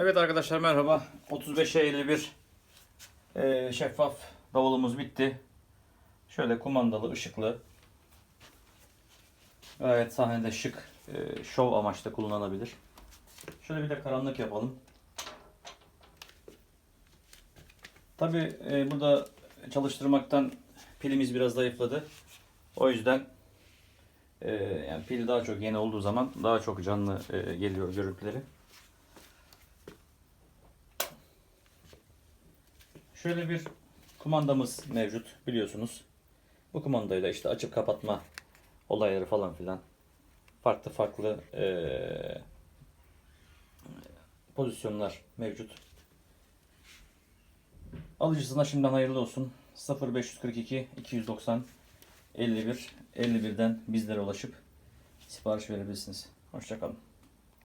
Evet arkadaşlar merhaba. 35'e 51 e, şeffaf davulumuz bitti. Şöyle kumandalı, ışıklı. Gayet sahnede şık, e, şov amaçlı kullanılabilir. Şöyle bir de karanlık yapalım. Tabi burada çalıştırmaktan pilimiz biraz zayıfladı. O yüzden e, yani pil daha çok yeni olduğu zaman daha çok canlı e, geliyor görüntüleri. Şöyle bir kumandamız mevcut biliyorsunuz. Bu kumandayla işte açıp kapatma olayları falan filan farklı farklı eee, pozisyonlar mevcut. Alıcısına şimdiden hayırlı olsun. 0542 290 51 51'den bizlere ulaşıp sipariş verebilirsiniz. Hoşçakalın.